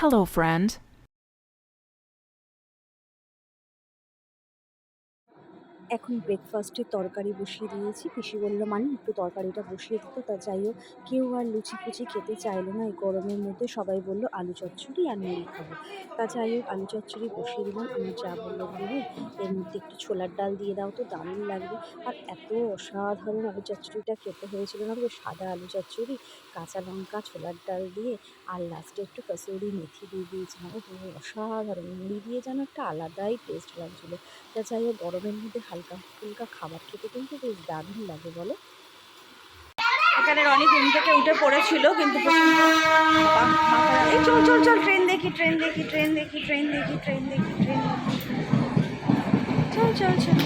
Hello, friend. এখন ব্রেকফাস্টে তরকারি বসিয়ে দিয়েছি। পিসি বলল মানে একটু তরকারিটা বসিয়ে দিত। তা যাই হোক, কেউ আর লুচি ফুচি খেতে চাইলো না। এই গরমের মধ্যে সবাই বলল, আলু চচ্চড়ি আর মুড়ি খাব। তা যাই হোক, আলু চচ্চড়ি বসিয়ে দিলাম। আমি যা বলল দিদি, এর মধ্যে একটু ছোলার ডাল দিয়ে দাও তো, দারুণ লাগবে। আর এত অসাধারণ আলু চচ্চড়িটা খেতে হয়েছিল না সাদা আলু চচ্চড়ি, কাঁচা লঙ্কা, ছোলার ডাল দিয়ে, আর লাস্টে একটু কাসুরি মেথি দিয়ে দিয়েছিলাম। অসাধারণ। মুড়ি দিয়ে যেন একটা আলাদাই টেস্ট লাগছিল। তা যাই হোক, গরমের মধ্যে হালকা ফুলকা খাবার খেতে কিন্তু বেশ দারুণ লাগে বলো? এখানে রনি ঘুম থেকে উঠে পড়েছিল কিন্তু এই চল চল চল ট্রেন দেখি ট্রেন দেখি ট্রেন দেখি ট্রেন দেখি ট্রেন দেখি ট্রেন চল চল চল।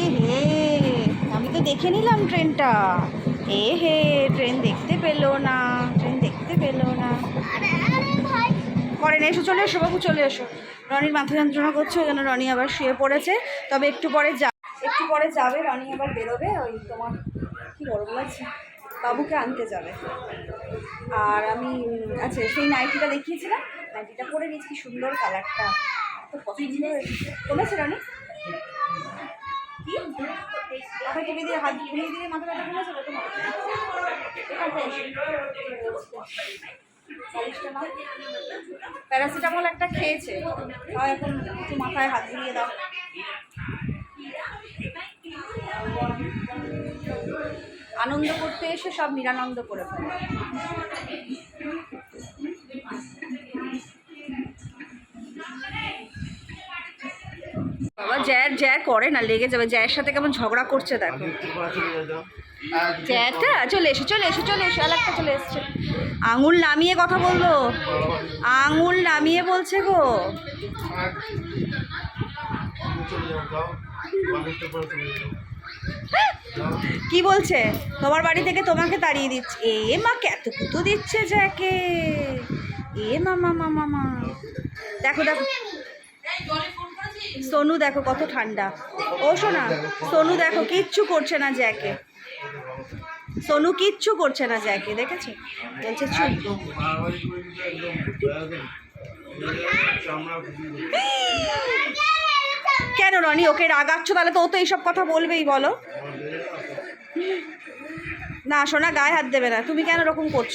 এ হে আমি তো দেখে নিলাম ট্রেনটা। এ হে ট্রেন দেখতে পেল না ট্রেন দেখতে পেল না। পরে এসো চলে এসো বাবু চলে এসো। রনির মাথা যন্ত্রণা করছে, ওই জন্য রনি আবার শুয়ে পড়েছে। তবে একটু পরে যা, একটু পরে যাবে, রনি আবার বেরোবে, ওই তোমার কি গরম লাগছে বাবুকে আনতে যাবে। আর আমি আচ্ছা সেই নাইটিটা দেখিয়েছিলাম, নাইটিটা পরে নিয়েছি, কি সুন্দর কালারটা। তো কমেছে রনি? হাত ঘুরিয়ে দিয়ে মাথা ব্যথা কমেছে তোমার প্যারাসিটামল একটা খেয়েছে। তাও এখন একটু মাথায় হাত দিয়ে দাও। আনন্দ করতে এসে সব নিরানন্দ করে ফেলে। বাবা জ্যার করে না, লেগে যাবে। জ্যার সাথে কেমন ঝগড়া করছে, দেখো। চলে এসো চলে এসো চলে এসো আরেকটা চলে এসছে। আঙুল নামিয়ে কথা বলল আঙুল নামিয়ে বলছে গো। কি বলছে? তোমার বাড়ি থেকে তোমাকে তাড়িয়ে দিচ্ছে। এ মা কত কুতো দিচ্ছে যাকে এ মামা মামা মা। দেখো দেখো। সোনু দেখো কত ঠান্ডা। ও শোনা সোনু দেখো কিচ্ছু করছে না জ্যাকে। সোনু কিচ্ছু করছে না জ্যাকে দেখেছ? বলছে চুপ। কেন রনি ওকে রাগাচ্ছ? তাহলে তো ও তো এইসব কথা বলবেই বলো। না সোনা গায়ে হাত দেবে না। তুমি কেন এরকম করছ?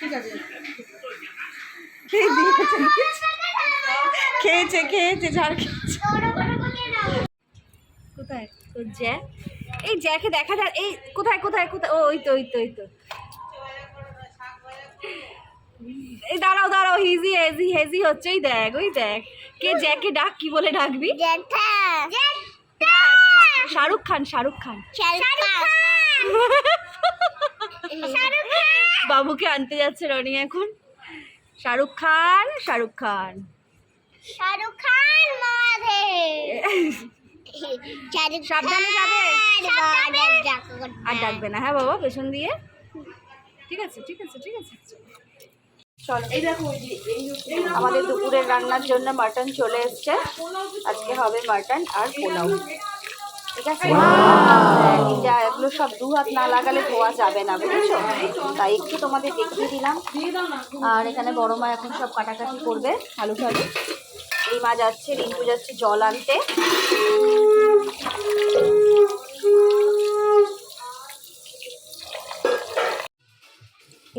ঠিক আছে খেয়েছে খেয়েছে ঝাড় খেয়েছে। কোথায়? জ্যা। এই জ্যাকে দেখা যায় এই কোথায় কোথায় কোথায়? ও ওই তো ওই তো ওই তো। এই দাঁড়াও দাঁড়াও হিজি হেজি হেজি হচ্ছে ওই দেখ ওই দেখ। কে জ্যাকে ডাক কি বলে ডাকবি? শাহরুখ খান। শাহরুখ খান। বাবুকে আনতে যাচ্ছে রনি এখন। শাহরুখ খান শাহরুখ খান। শাহরুখ খান মাধে সাবধানে যাবে। আর আর ডাকবে না। হ্যাঁ বাবা পেছন দিয়ে। ঠিক আছে ঠিক আছে ঠিক আছে। চলো এই দেখো আমাদের দুপুরের রান্নার জন্য মাটন চলে এসছে। আজকে হবে মাটন আর পোলাও। ঠিক আছে? এটা এগুলো সব দু হাত না লাগালে ধোয়া যাবে না বুঝেছ? তাই একটু তোমাদের দেখিয়ে দিলাম। আর এখানে বড় মা এখন সব কাটাকাটি করবে আলু ঠালু এই মা যাচ্ছে রিন্টু যাচ্ছে জল আনতে।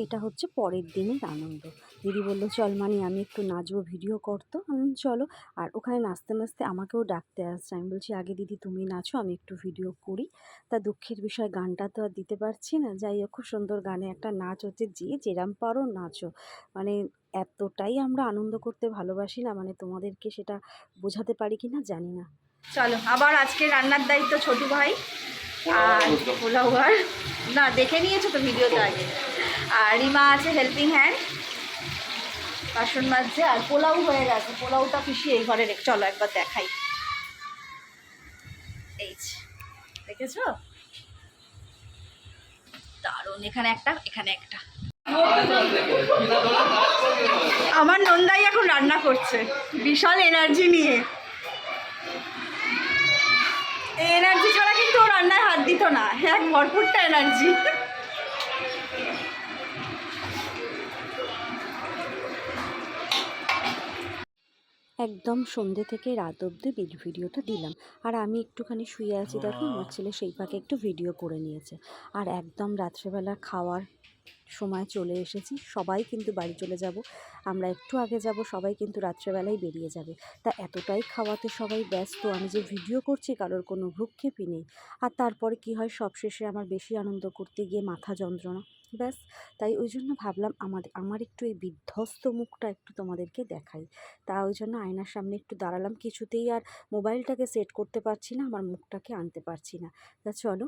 এটা হচ্ছে পরের দিনের আনন্দ। দিদি বলল চল মানে আমি একটু নাচবো ভিডিও করতো। আমি চলো। আর ওখানে নাচতে নাচতে আমাকেও ডাকতে আসছে। আমি বলছি আগে দিদি তুমি নাচো আমি একটু ভিডিও করি। তা দুঃখের বিষয় গানটা তো আর দিতে পারছি না। যাই হোক খুব সুন্দর গানে একটা নাচ হচ্ছে যে যেরাম পারো নাচো। মানে এতটাই আমরা আনন্দ করতে ভালোবাসি না মানে তোমাদেরকে সেটা বোঝাতে পারি কি না জানি না। চলো আবার আজকে রান্নার দায়িত্ব ছোট ভাই আর পোলাও আর না দেখে নিয়েছো তো ভিডিওতে আগে? আর রিমা আছে হেল্পিং হ্যান্ড বাসন মাজছে আর পোলাও হয়ে গেছে। পোলাওটা পিসি এই ঘরে রেখে চলো একবার দেখাই। এই দেখেছ? দারুণ, এখানে একটা এখানে একটা। আমার নন্দাই এখন রান্না করছে। বিশাল এনার্জি নিয়ে। এনার্জি ছাড়া কিন্তু ও রান্নায় হাত দিত না। এক ভরপুরটা এনার্জি একদম সন্ধে থেকে রাত অবধি বিল ভিডিওটা দিলাম। আর আমি একটুখানি শুয়ে আছি দেখো আমার ছেলে সেই পাকে একটু ভিডিও করে নিয়েছে। আর একদম রাত্রেবেলা খাওয়ার সময় চলে এসেছি, সবাই কিন্তু বাড়ি চলে যাব। আমরা একটু আগে যাব, সবাই কিন্তু রাত্রেবেলাই বেরিয়ে যাবে। তা এতটাই খাওয়াতে সবাই ব্যস্ত, আমি যে ভিডিও করছি কারোর কোনো ভ্রুক্ষেপই নেই। আর তারপরে কি হয়, সবশেষে আমার বেশি আনন্দ করতে গিয়ে মাথা যন্ত্রণা। ব্যাস, তাই ওই জন্য ভাবলাম আমাদের আমার একটু এই বিধ্বস্ত মুখটা একটু তোমাদেরকে দেখাই। তা ওই জন্য আয়নার সামনে একটু দাঁড়ালাম কিছুতেই আর মোবাইলটাকে সেট করতে পারছি না, আমার মুখটাকে আনতে পারছি না। তা চলো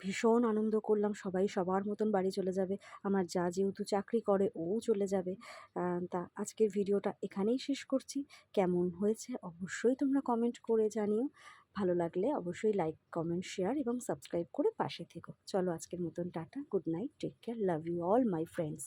ভীষণ আনন্দ করলাম, সবাই সবার মতন বাড়ি চলে যাবে। আমার যা যেহেতু চাকরি করে, ও চলে যাবে। তা আজকের ভিডিওটা এখানেই শেষ করছি। কেমন হয়েছে অবশ্যই তোমরা কমেন্ট করে জানিও। ভালো লাগলে অবশ্যই লাইক কমেন্ট শেয়ার এবং সাবস্ক্রাইব করে পাশে থেকো। চলো আজকের মতন tata good night take care love you all my friends